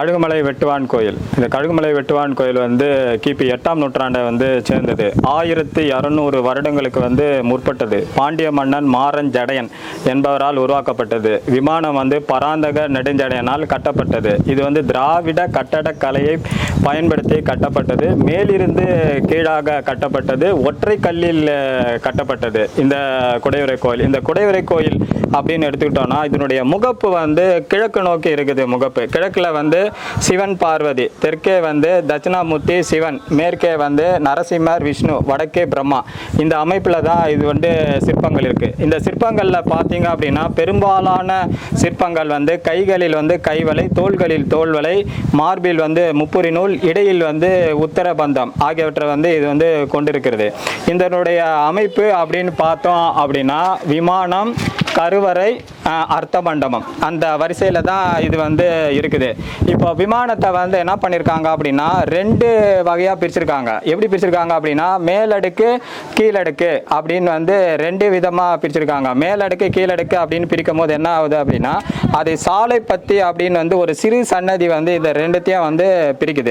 கழுகுமலை வெட்டுவான் கோயில். இந்த கழுகுமலை வெட்டுவான் கோயில் வந்து கிபி எட்டாம் நூற்றாண்டை வந்து சேர்ந்தது. ஆயிரத்தி இரநூறு வருடங்களுக்கு வந்து முற்பட்டது. பாண்டிய மன்னன் மாறன் ஜடையன் என்பவரால் உருவாக்கப்பட்டது. விமானம் வந்து பராந்தக நெடுஞ்சடையனால் கட்டப்பட்டது. இது வந்து திராவிட கட்டடக்கலையை பயன்படுத்தி கட்டப்பட்டது. மேலிருந்து கீழாக கட்டப்பட்டது. ஒற்றை கல்லில் கட்டப்பட்டது. இந்த குடைவரை கோயில். இந்த குடைவரை கோயில் அப்படின்னு எடுத்துக்கிட்டோம்னா இதனுடைய முகப்பு வந்து கிழக்கு நோக்கி இருக்குது முகப்பு. கிழக்கில் வந்து சிவன் பார்வதி. தெற்கே வந்து தட்சிணாமூர்த்தி சிவன் மேற்கே வந்து நரசிம்மர் விஷ்ணு வடக்கே பிரம்மா. இந்த அமைப்பில் தான் இது வந்து சிற்பங்கள் இருக்குது இந்த சிற்பங்களில் பார்த்தீங்க அப்படின்னா பெரும்பாலான சிற்பங்கள் வந்து கைகளில் வந்து கைவலை தோள்களில் தோல்வலை மார்பில் வந்து முப்புரி நூல் இடையில் வந்து உத்தரபந்தம் ஆகியவற்றை வந்து இது வந்து கொண்டிருக்கிறது. இதனுடைய அமைப்பு அப்படின்னு பார்த்தோம் அப்படின்னா விமானம் கருவறை அர்த்த மண்டபம் அந்த வரிசையில் தான் இது வந்து இருக்குது. இப்போ விமானத்தை வந்து என்ன பண்ணியிருக்காங்க அப்படின்னா ரெண்டு வகையாக பிரிச்சிருக்காங்க. எப்படி பிரிச்சிருக்காங்க அப்படின்னா மேலடுக்கு கீழடுக்கு அப்படின்னு வந்து ரெண்டு விதமாக பிரிச்சிருக்காங்க. மேலடுக்கு கீழடுக்கு அப்படின்னு பிரிக்கும் போது என்ன ஆகுது அப்படின்னா அது சாலை பத்தி அப்படின்னு வந்து ஒரு சிறு சன்னதி வந்து இந்த ரெண்டுத்தையும் வந்து பிரிக்குது.